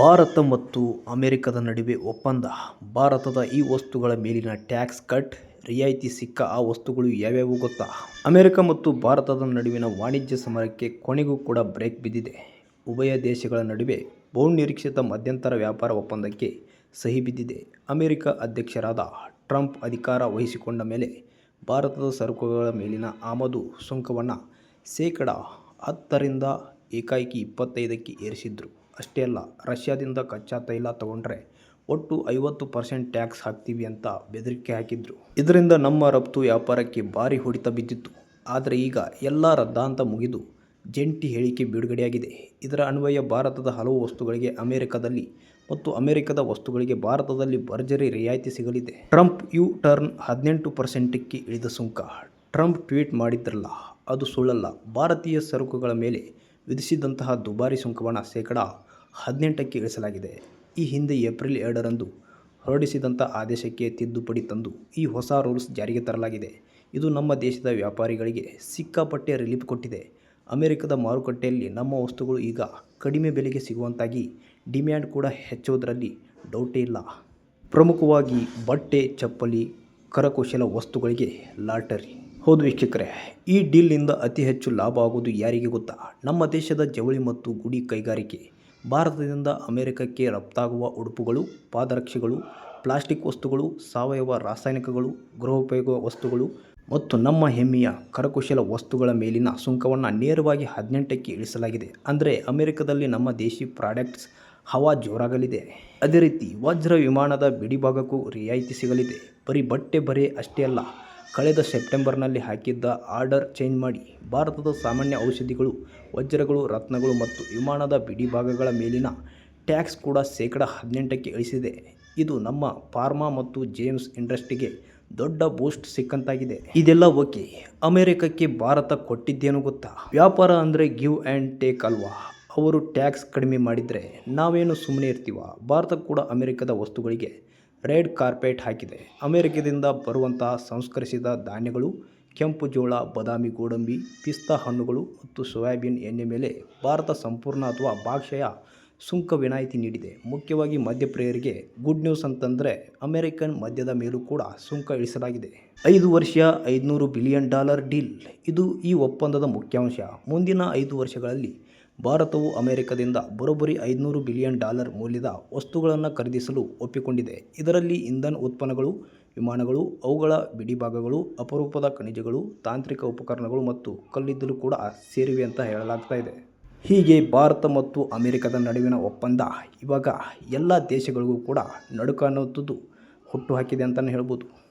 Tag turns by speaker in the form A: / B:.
A: ಭಾರತ ಮತ್ತು ಅಮೆರಿಕದ ನಡುವೆ ಒಪ್ಪಂದ. ಭಾರತದ ಈ ವಸ್ತುಗಳ ಮೇಲಿನ ಟ್ಯಾಕ್ಸ್ ಕಟ್, ರಿಯಾಯಿತಿ ಸಿಕ್ಕ ಆ ವಸ್ತುಗಳು ಯಾವ್ಯಾವು ಗೊತ್ತಾ? ಅಮೆರಿಕ ಮತ್ತು ಭಾರತದ ನಡುವಿನ ವಾಣಿಜ್ಯ ಸಮರಕ್ಕೆ ಕೊನೆಗೂ ಕೂಡ ಬ್ರೇಕ್ ಬಿದ್ದಿದೆ. ಉಭಯ ದೇಶಗಳ ನಡುವೆ ಬಹುನಿರೀಕ್ಷಿತ ಮಧ್ಯಂತರ ವ್ಯಾಪಾರ ಒಪ್ಪಂದಕ್ಕೆ ಸಹಿ ಬಿದ್ದಿದೆ. ಅಮೆರಿಕ ಅಧ್ಯಕ್ಷರಾದ ಟ್ರಂಪ್ ಅಧಿಕಾರ ವಹಿಸಿಕೊಂಡ ಮೇಲೆ ಭಾರತದ ಸರಕುಗಳ ಮೇಲಿನ ಆಮದು ಸುಂಕವನ್ನು ಶೇಕಡ ಹತ್ತರಿಂದ ಏಕಾಏಕಿ ಇಪ್ಪತ್ತೈದಕ್ಕೆ ಏರಿಸಿದ್ರು. ಅಷ್ಟೇ ಅಲ್ಲ, ರಷ್ಯಾದಿಂದ ಕಚ್ಚಾ ತೈಲ ತಗೊಂಡ್ರೆ ಒಟ್ಟು ಐವತ್ತು ಪರ್ಸೆಂಟ್ ಟ್ಯಾಕ್ಸ್ ಹಾಕ್ತೀವಿ ಅಂತ ಬೆದರಿಕೆ ಹಾಕಿದ್ರು. ಇದರಿಂದ ನಮ್ಮ ರಫ್ತು ವ್ಯಾಪಾರಕ್ಕೆ ಭಾರಿ ಹೊಡಿತ ಬಿದ್ದಿತ್ತು. ಆದರೆ ಈಗ ಎಲ್ಲ ರದ್ದಾಂತ ಮುಗಿದು ಜಂಟಿ ಹೇಳಿಕೆ ಬಿಡುಗಡೆಯಾಗಿದೆ. ಇದರ ಅನ್ವಯ ಭಾರತದ ಹಲವು ವಸ್ತುಗಳಿಗೆ ಅಮೆರಿಕದಲ್ಲಿ ಮತ್ತು ಅಮೆರಿಕದ ವಸ್ತುಗಳಿಗೆ ಭಾರತದಲ್ಲಿ ಭರ್ಜರಿ ರಿಯಾಯಿತಿ ಸಿಗಲಿದೆ. ಟ್ರಂಪ್ ಯು ಟರ್ನ್ ಹದಿನೆಂಟು ಪರ್ಸೆಂಟಕ್ಕೆ ಇಳಿದ ಸುಂಕ. ಟ್ರಂಪ್ ಟ್ವೀಟ್ ಮಾಡಿದ್ರಲ್ಲ, ಅದು ಸುಳ್ಳಲ್ಲ. ಭಾರತೀಯ ಸರಕುಗಳ ಮೇಲೆ ವಿಧಿಸಿದಂತಹ ದುಬಾರಿ ಸುಂಕವನ್ನು ಶೇಕಡ ಹದಿನೆಂಟಕ್ಕೆ ಇಳಿಸಲಾಗಿದೆ. ಈ ಹಿಂದೆ ಏಪ್ರಿಲ್ ಎರಡರಂದು ಹೊರಡಿಸಿದಂಥ ಆದೇಶಕ್ಕೆ ತಿದ್ದುಪಡಿ ತಂದು ಈ ಹೊಸ ರೂಲ್ಸ್ ಜಾರಿಗೆ ತರಲಾಗಿದೆ. ಇದು ನಮ್ಮ ದೇಶದ ವ್ಯಾಪಾರಿಗಳಿಗೆ ಸಿಕ್ಕಾಪಟ್ಟೆ ರಿಲೀಫ್ ಕೊಟ್ಟಿದೆ. ಅಮೆರಿಕದ ಮಾರುಕಟ್ಟೆಯಲ್ಲಿ ನಮ್ಮ ವಸ್ತುಗಳು ಈಗ ಕಡಿಮೆ ಬೆಲೆಗೆ ಸಿಗುವಂತಾಗಿ ಡಿಮ್ಯಾಂಡ್ ಕೂಡ ಹೆಚ್ಚುವುದರಲ್ಲಿ ಡೌಟೇ ಇಲ್ಲ. ಪ್ರಮುಖವಾಗಿ ಬಟ್ಟೆ, ಚಪ್ಪಲಿ, ಕರಕುಶಲ ವಸ್ತುಗಳಿಗೆ ಲಾಟರಿ. ಹೌದು ವೀಕ್ಷಕರೇ, ಈ ಡೀಲ್ನಿಂದ ಅತಿ ಹೆಚ್ಚು ಲಾಭ ಆಗುವುದು ಯಾರಿಗೆ ಗೊತ್ತಾ? ನಮ್ಮ ದೇಶದ ಜವಳಿ ಮತ್ತು ಗುಡಿ ಕೈಗಾರಿಕೆ, ಭಾರತದಿಂದ ಅಮೆರಿಕಕ್ಕೆ ರಫ್ತಾಗುವ ಉಡುಪುಗಳು, ಪಾದರಕ್ಷೆಗಳು, ಪ್ಲಾಸ್ಟಿಕ್ ವಸ್ತುಗಳು, ಸಾವಯವ ರಾಸಾಯನಿಕಗಳು, ಗೃಹೋಪಯೋಗ ವಸ್ತುಗಳು ಮತ್ತು ನಮ್ಮ ಹೆಮ್ಮೆಯ ಕರಕುಶಲ ವಸ್ತುಗಳ ಮೇಲಿನ ಸುಂಕವನ್ನು ನೇರವಾಗಿ ಹದಿನೆಂಟಕ್ಕೆ ಇಳಿಸಲಾಗಿದೆ. ಅಂದರೆ ಅಮೆರಿಕದಲ್ಲಿ ನಮ್ಮ ದೇಶಿ ಪ್ರಾಡಕ್ಟ್ಸ್ ಹವಾ ಜೋರಾಗಲಿದೆ. ಅದೇ ರೀತಿ ವಜ್ರ ವಿಮಾನದ ಬಿಡಿಭಾಗಕ್ಕೂ ರಿಯಾಯಿತಿ ಸಿಗಲಿದೆ. ಬರೀ ಬಟ್ಟೆ ಬರೆ ಅಷ್ಟೇ ಅಲ್ಲ ಕಳೆದ ಸೆಪ್ಟೆಂಬರ್ನಲ್ಲಿ ಹಾಕಿದ್ದ ಆರ್ಡರ್ ಚೇಂಜ್ ಮಾಡಿ, ಭಾರತದ ಸಾಮಾನ್ಯ ಔಷಧಿಗಳು, ವಜ್ರಗಳು, ರತ್ನಗಳು ಮತ್ತು ವಿಮಾನದ ಬಿಡಿಭಾಗಗಳ ಮೇಲಿನ ಟ್ಯಾಕ್ಸ್ ಕೂಡ ಶೇಕಡ ಹದಿನೆಂಟಕ್ಕೆ ಇಳಿಸಿದೆ. ಇದು ನಮ್ಮ ಫಾರ್ಮಾ ಮತ್ತು ಜೇಮ್ಸ್ ಇಂಡಸ್ಟ್ರಿಗೆ ದೊಡ್ಡ ಬೂಸ್ಟ್ ಸಿಕ್ಕಂತಾಗಿದೆ. ಇದೆಲ್ಲ ಓಕೆ. ಅಮೆರಿಕಕ್ಕೆ ಭಾರತ ಕೊಟ್ಟಿದ್ದೇನು ಗೊತ್ತಾ? ವ್ಯಾಪಾರ ಅಂದರೆ ಗಿವ್ ಆ್ಯಂಡ್ ಟೇಕ್ ಅಲ್ವಾ? ಅವರು ಟ್ಯಾಕ್ಸ್ ಕಡಿಮೆ ಮಾಡಿದರೆ ನಾವೇನು ಸುಮ್ಮನೆ ಇರ್ತೀವ? ಭಾರತ ಕೂಡ ಅಮೆರಿಕದ ವಸ್ತುಗಳಿಗೆ ರೆಡ್ ಕಾರ್ಪೆಟ್ ಹಾಕಿದೆ. ಅಮೆರಿಕದಿಂದ ಬರುವಂತಹ ಸಂಸ್ಕರಿಸಿದ ಧಾನ್ಯಗಳು, ಕೆಂಪು ಜೋಳ, ಬದಾಮಿ ಗೋಡಂಬಿ, ಪಿಸ್ತಾ ಹಣ್ಣುಗಳು ಮತ್ತು ಸೋಯಾಬೀನ್ ಎಣ್ಣೆ ಮೇಲೆ ಭಾರತ ಸಂಪೂರ್ಣ ಅಥವಾ ಭಾಗಶಃ ಸುಂಕ ವಿನಾಯಿತಿ ನೀಡಿದೆ. ಮುಖ್ಯವಾಗಿ ಮಧ್ಯಪ್ರಿಯರಿಗೆ ಗುಡ್ ನ್ಯೂಸ್ ಅಂತಂದರೆ ಅಮೆರಿಕನ್ ಮದ್ಯದ ಮೇಲೂ ಕೂಡ ಸುಂಕ ಇಳಿಸಲಾಗಿದೆ. ಐದು ವರ್ಷ ಐದುನೂರು ಬಿಲಿಯನ್ ಡಾಲರ್ ಡೀಲ್. ಇದು ಈ ಒಪ್ಪಂದದ ಮುಖ್ಯಾಂಶ. ಮುಂದಿನ ಐದು ವರ್ಷಗಳಲ್ಲಿ ಭಾರತವು ಅಮೆರಿಕದಿಂದ ಬರೋಬ್ಬರಿ ಐದುನೂರು ಬಿಲಿಯನ್ ಡಾಲರ್ ಮೌಲ್ಯದ ವಸ್ತುಗಳನ್ನು ಖರೀದಿಸಲು ಒಪ್ಪಿಕೊಂಡಿದೆ. ಇದರಲ್ಲಿ ಇಂಧನ ಉತ್ಪನ್ನಗಳು, ವಿಮಾನಗಳು, ಅವುಗಳ ಬಿಡಿಭಾಗಗಳು, ಅಪರೂಪದ ಖನಿಜಗಳು, ತಾಂತ್ರಿಕ ಉಪಕರಣಗಳು ಮತ್ತು ಕಲ್ಲಿದ್ದಲು ಕೂಡ ಸೇರಿವೆ ಅಂತ ಹೇಳಲಾಗ್ತಾ ಇದೆ. ಹೀಗೆ ಭಾರತ ಮತ್ತು ಅಮೆರಿಕದ ನಡುವಿನ ಒಪ್ಪಂದ ಇವಾಗ ಎಲ್ಲ ದೇಶಗಳಿಗೂ ಕೂಡ ನಡುಕ ಅನ್ನೋದು ಹುಟ್ಟು ಹಾಕಿದೆ ಅಂತಲೇ ಹೇಳ್ಬೋದು.